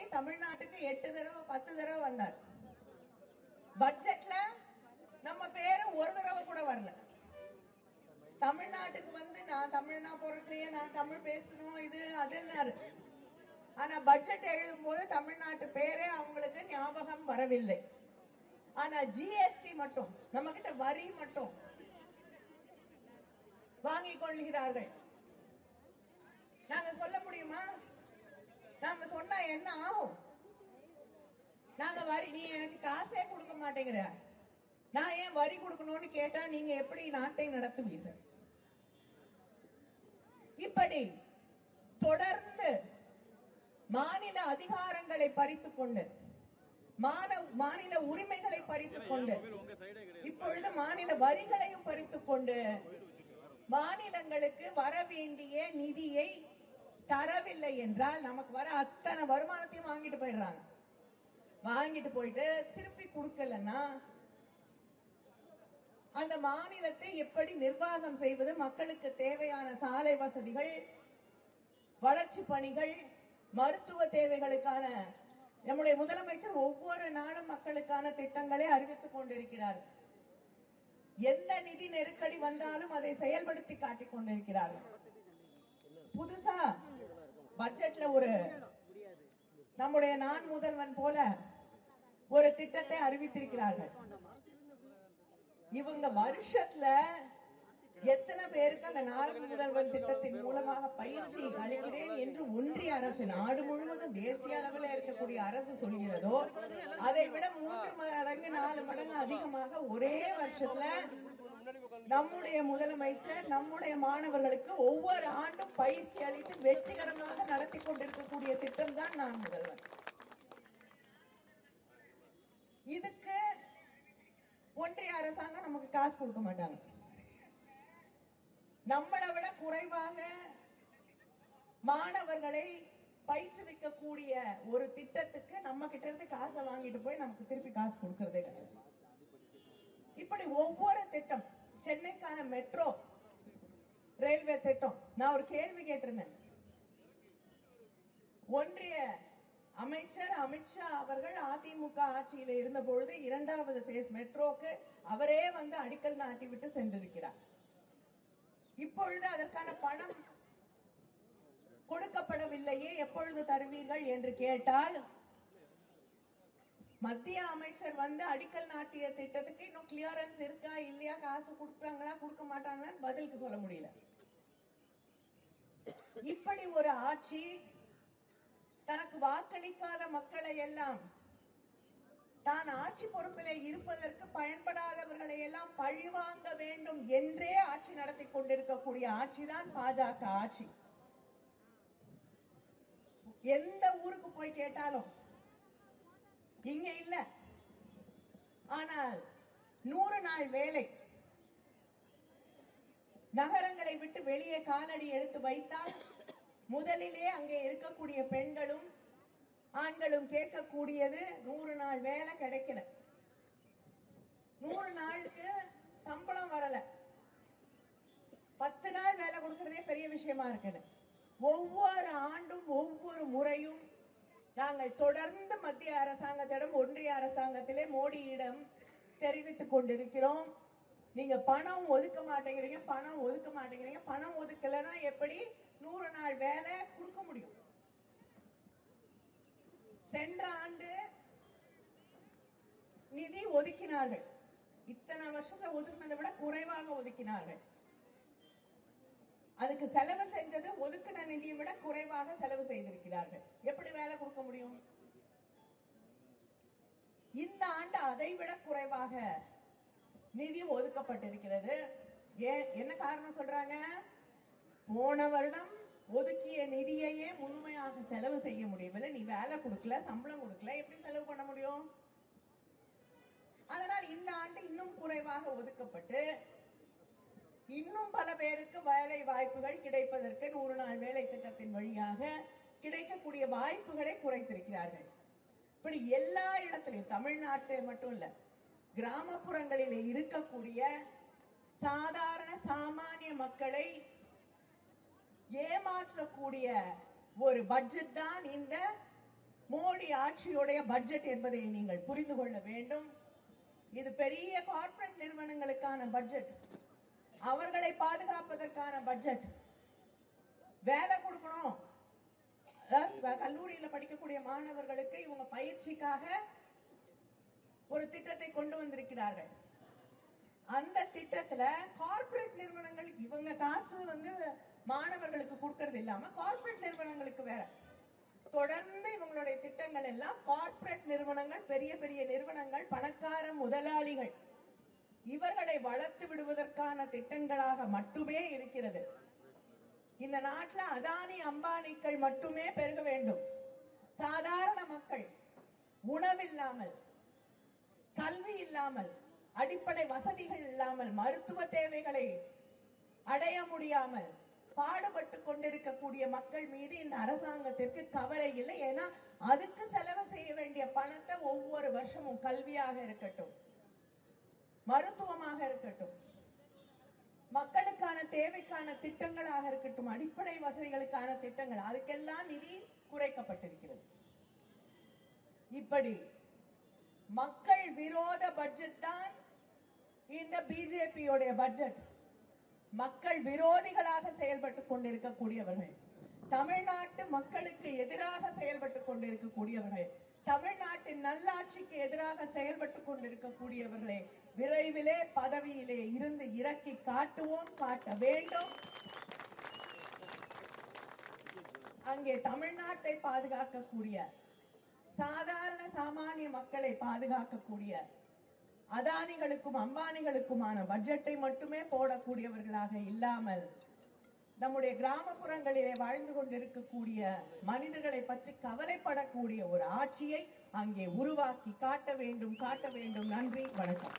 மோடி தமிழ்நாட்டுக்கு எட்டு தடவை பத்து தடவை வந்தார். பட்ஜெட்ல நம்ம பேரு ஒரு தடவை கூட வரல. தமிழ்நாட்டுக்கு வந்து நான் தமிழ்னா பொருட்களையே நான் தமிழ் பேசணும் இது அதுன்னாரு. ஆனா பட்ஜெட் எழுதும் போது தமிழ்நாட்டு பேரே அவங்களுக்கு ஞாபகம் வரவில்லை. ஆனா ஜிஎஸ்டி மட்டும் நம்ம கிட்ட வரி மட்டும் வாங்கிக் கொள்கிறார்கள். நாங்க சொல்ல முடியுமா? நாம சொன்னா என்ன ஆகும்? நாங்க வரி நீ எனக்கு காசே கொடுக்க மாட்டேங்கிற. நான் ஏன் வரி கொடுக்கணும்னு கேட்டா நீங்க எப்படி நாட்டை நடத்துவீர்கள்? இப்படி தொடர்ந்து மாநில அதிகாரங்களை பறித்துக் கொண்டு மான- மாநில உரிமைகளை பறித்துக் கொண்டு இப்பொழுது மாநில வரிகளையும் பறித்துக் கொண்டு மாநிலங்களுக்கு வர வேண்டிய நிதியை தரவில்லை என்றால் நமக்கு வர அத்தனை வருமானத்தையும் வாங்கிட்டு போயிடுறாங்க. வாங்கிட்டு போயிட்டு திருப்பி கொடுக்கலன்னா அந்த மாநிலத்தை எப்படி நிர்வாகம் செய்வது மக்களுக்கு தேவையான சாலை வசதிகள் வளர்ச்சி பணிகள் மருத்துவ தேவைகளுக்கான நம்முடைய முதலமைச்சர் ஒவ்வொரு நாளும் மக்களுக்கான திட்டங்களை அறிவித்துக் கொண்டிருக்கிறார். எந்த நிதி நெருக்கடி வந்தாலும் அதை செயல்படுத்தி காட்டிக் கொண்டிருக்கிறார்கள். புதுசா பட்ஜெட்ல ஒரு நம்முடைய நான் முதல்வன் போல ஒரு திட்டத்தை அறிவித்திருக்கிறார்கள். இவங்க வருஷத்துல எத்தனை பேருக்கு அந்த நான்கு முதல்வன் திட்டத்தின் மூலமாக பயிற்சி அளிக்கிறேன் என்று ஒன்றிய அரசு நாடு முழுவதும் தேசிய அளவில் இருக்கக்கூடிய அரசு சொல்கிறதோ அதை விட மூன்று மடங்கு நாலு மடங்கு அதிகமாக ஒரே வருஷத்துல நம்முடைய முதலமைச்சர் நம்முடைய மாணவர்களுக்கு ஒவ்வொரு ஆண்டும் பயிற்சி அளித்து வெற்றிகரமாக நடத்தி கொண்டிருக்கக்கூடிய திட்டம் தான் நான் முதல்வர். இதுக்கு ஒன்றிய அரசாங்கம் நமக்கு காசு கொடுக்க மாட்டாங்க. நம்மளை விட குறைவாக மாணவர்களை பயிற்றுவிக்கக்கூடிய ஒரு திட்டத்துக்கு நம்ம கிட்ட இருந்து காசை வாங்கிட்டு போய் நமக்கு திருப்பி காசு கொடுக்கறதே கிடையாது. இப்படி ஒவ்வொரு திட்டம் சென்னைக்கான மெட்ரோ ரயில்வே திட்டம். நான் ஒரு கேள்வி கேட்டிருந்தேன். ஒன்றிய அமைச்சர் அமித்ஷா அவர்கள் அதிமுக ஆட்சியில இருந்த பொழுது இரண்டாவது பேஸ் மெட்ரோக்கு அவரே வந்து அடிக்கல் நாட்டி விட்டு சென்றிருக்கிறார். இப்பொழுது அதற்கான பணம் கொடுக்கப்படவில்லையே எப்பொழுது தருவீர்கள் என்று கேட்டால் மத்திய அமைச்சர் வந்து அடிக்கல் நாட்டிய திட்டத்துக்கு இன்னும் கிளியரன்ஸ் இருக்கா இல்லையா காசு கொடுப்பாங்களா கொடுக்க மாட்டாங்களான்னு பதிலுக்கு சொல்ல முடியல. இப்படி ஒரு ஆட்சி தனக்கு வாக்களிக்காத மக்களை எல்லாம் தான் ஆட்சி பொறுப்பிலே இருப்பதற்கு பயன்படாதவர்களை எல்லாம் பழிவாங்க வேண்டும் என்றே ஆட்சி நடத்தி கொண்டிருக்கக்கூடிய ஆட்சிதான் பாஜக ஆட்சி. எந்த ஊருக்கு போய் கேட்டாலும் இங்க இல்ல. ஆனால் நூறு நாள் வேலை. நகரங்களை விட்டு வெளியே காலடி எடுத்து வைத்தால் முதலிலே அங்கே இருக்கக்கூடிய பெண்களும் ஆண்களும் கேட்கக்கூடியது நூறு நாள் வேலை கிடைக்கல. நூறு நாளுக்கு சம்பளம் வரல. பத்து நாள் வேலை கொடுக்கறதே பெரிய விஷயமா இருக்குது ஒவ்வொரு ஆண்டும் ஒவ்வொரு முறையும் நாங்கள் தொடர்ந்து மத்திய அரசாங்கத்திடம் ஒன்றிய அரசாங்கத்திலே மோடியிடம் தெரிவித்துக் கொண்டிருக்கிறோம். நீங்க பணம் ஒதுக்க மாட்டேங்கிறீங்க பணம் ஒதுக்க மாட்டேங்கிறீங்க. பணம் ஒதுக்கலைன்னா எப்படி? நூறு நாள் வேலை கொடுக்க முடியும். சென்ற ஆண்டு நிதி ஒதுக்கினார்கள். இத்தனை வருஷத்துல ஒதுக்கினதை விட குறைவாக ஒதுக்கினார்கள். அதுக்கு செலவு செஞ்சது ஒதுக்கின நிதியை விட குறைவாக செலவு செய்திருக்கிறார்கள். எப்படி வேலை கொடுக்க முடியும்? இந்த ஆண்டு அதை விட குறைவாக நிதி ஒதுக்கப்பட்டிருக்கிறது. ஏன்? என்ன காரணம் சொல்றாங்க? போன வருடம் ஒதுக்கிய நிதியையே முழுமையாக செலவு செய்ய முடியவில்லை. நீ வேலை கொடுக்கல சம்பளம் கொடுக்கல எப்படி செலவு பண்ண முடியும்? அதனால் இந்த ஆண்டு இன்னும் குறைவாக ஒதுக்கப்பட்டு இன்னும் பல பேருக்கு வேலை வாய்ப்புகள் கிடைப்பதற்கு நூறு நாள் வேலை திட்டத்தின் வழியாக கிடைக்கக்கூடிய வாய்ப்புகளை குறைத்திருக்கிறார்கள். இப்படி எல்லா இடத்திலையும் தமிழ்நாட்டு மட்டும் இல்ல கிராமப்புறங்களில் இருக்கக்கூடிய சாதாரண சாமானிய மக்களை ஏமாற்றக்கூடிய ஒரு பட்ஜெட் தான் இந்த மோடி ஆட்சியுடைய பட்ஜெட் என்பதை நீங்கள் புரிந்து கொள்ள வேண்டும். இது பெரிய கார்ப்பரேட் நிறுவனங்களுக்கான பட்ஜெட் அவர்களை பாதுகாப்பதற்கான பட்ஜெட் வேலை கொடுக்கணும். கல்லூரியில படிக்கக்கூடிய மாணவர்களுக்கு இவங்க பயிற்சிக்காக ஒரு திட்டத்தை கொண்டு வந்திருக்கிறார்கள். அந்த திட்டத்துல கார்பரேட் நிறுவனங்களுக்கு இவங்க காசு வந்து மாணவர்களுக்கு கொடுக்கறது இல்லாம கார்பரேட் நிறுவனங்களுக்கு வேற. தொடர்ந்து இவங்களுடைய திட்டங்கள் எல்லாம் கார்பரேட் நிறுவனங்கள் பெரிய பெரிய நிறுவனங்கள் பல இவர்களை வளர்த்து விடுவதற்கான திட்டங்களாக மட்டுமே இருக்கிறது. இந்த நாட்டுல அதானி அம்பானிக்கள் மட்டுமே பெருக வேண்டும். சாதாரண மக்கள் உணவில்லாமல் கல்வி இல்லாமல் அடிப்படை வசதிகள் இல்லாமல் மருத்துவ தேவைகளை அடைய முடியாமல் பாடுபட்டு கொண்டிருக்கக்கூடிய மக்கள் மீது இந்த அரசாங்கத்திற்கு கவலை இல்லை. ஏன்னா அதுக்கு செலவு செய்ய வேண்டிய பணத்தை ஒவ்வொரு வருஷமும் கல்வியாக இருக்கட்டும். மருத்துவமாக இருக்கட்டும். மக்களுக்கான தேவைக்கான திட்டங்களாக இருக்கட்டும் அடிப்படை வசதிகளுக்கான திட்டங்கள் அதுக்கெல்லாம் நிதி குறைக்கப்பட்டிருக்கிறது. இப்படி மக்கள் விரோத பட்ஜெட் தான் இந்த பிஜேபியோடைய பட்ஜெட் மக்கள் விரோதிகளாக செயல்பட்டுக் கொண்டிருக்கக்கூடியவர்கள் தமிழ்நாட்டு மக்களுக்கு எதிராக செயல்பட்டுக் கொண்டிருக்கக்கூடியவர்கள் தமிழ்நாட்டின் நல்லாட்சிக்கு எதிராக செயல்பட்டு கொண்டிருக்கக்கூடியவர்களை விரைவிலே பதவியிலே இருந்து இறக்கி காட்டுவோம் காட்ட வேண்டும். அங்கே தமிழ்நாட்டை பாதுகாக்கக்கூடிய சாதாரண சாமானிய மக்களை பாதுகாக்கக்கூடிய அதானிகளுக்கும் அம்பானிகளுக்குமான பட்ஜெட்டை மட்டுமே போடக்கூடியவர்களாக இல்லாமல் நம்முடைய கிராமப்புறங்களிலே வாழ்ந்து கொண்டிருக்கக்கூடிய மனிதர்களை பற்றி கவலைப்படக்கூடிய ஒரு ஆட்சியை அங்கே உருவாக்கி காட்ட வேண்டும் காட்ட வேண்டும். நன்றி வணக்கம்.